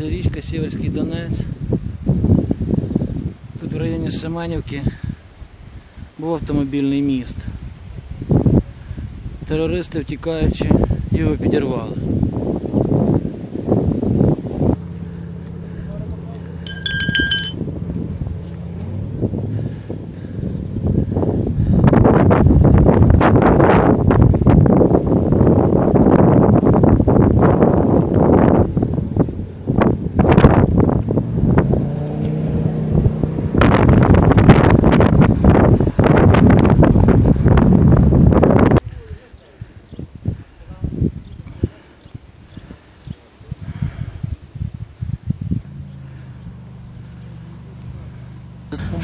Це річка Сіверський Донець. Тут в районі Семенівки був автомобільний міст. Терористи, втікаючи, його підірвали.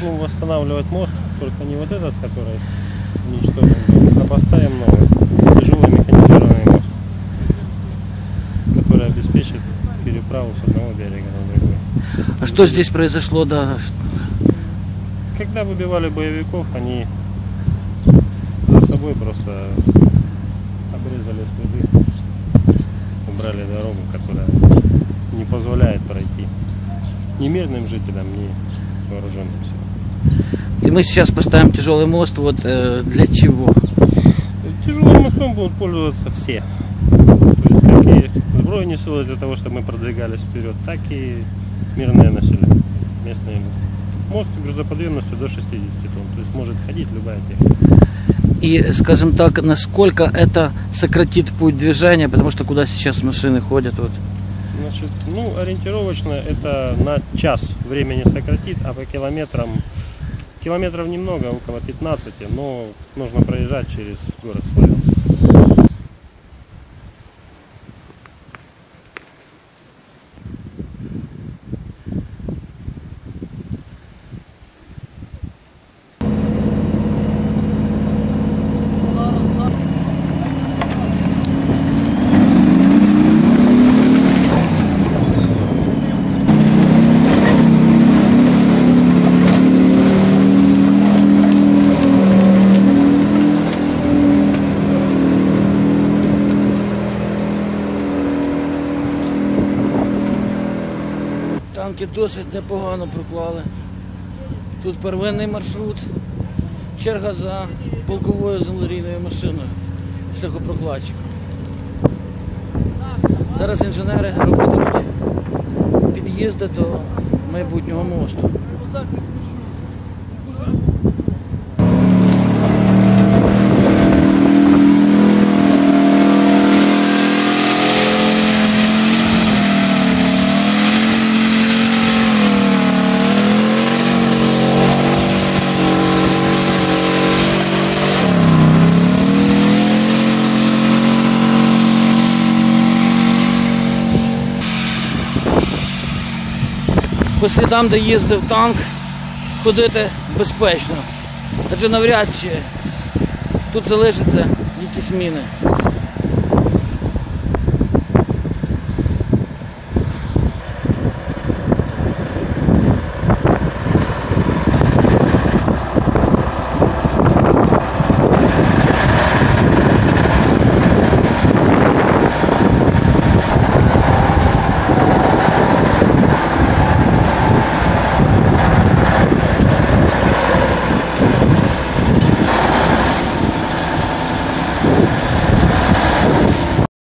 Будем восстанавливать мост, только не вот этот, который уничтожен а поставим новый, тяжелый механизированный мост, который обеспечит переправу с одного берега на другой. А что здесь произошло, да? Когда выбивали боевиков, они за собой просто обрезали следы, убрали дорогу, которая не позволяет пройти ни мирным жителям, ни вооруженным силам. И мы сейчас поставим тяжелый мост. Вот э, для чего? Тяжелым мостом будут пользоваться все. То есть как и сбройные силы для того, чтобы мы продвигались вперед, так и мирное население, местные. Мост грузоподъемностью до 60 тонн, то есть может ходить любая техника. И, скажем так, насколько это сократит путь движения, потому что куда сейчас машины ходят, вот. Значит, ну, ориентировочно это на час времени сократит, а по километрам, километров немного, около 15, но нужно проезжать через город Славянск. Танки досить непогано проклали. Тут первинний маршрут, черга за полковою землерійною машиною, шляхопрокладчиком. Зараз інженери робитимуть під'їзди до майбутнього мосту. По слідам, де їздив танк, ходити безпечно. Адже навряд чи тут залишаться якісь міни.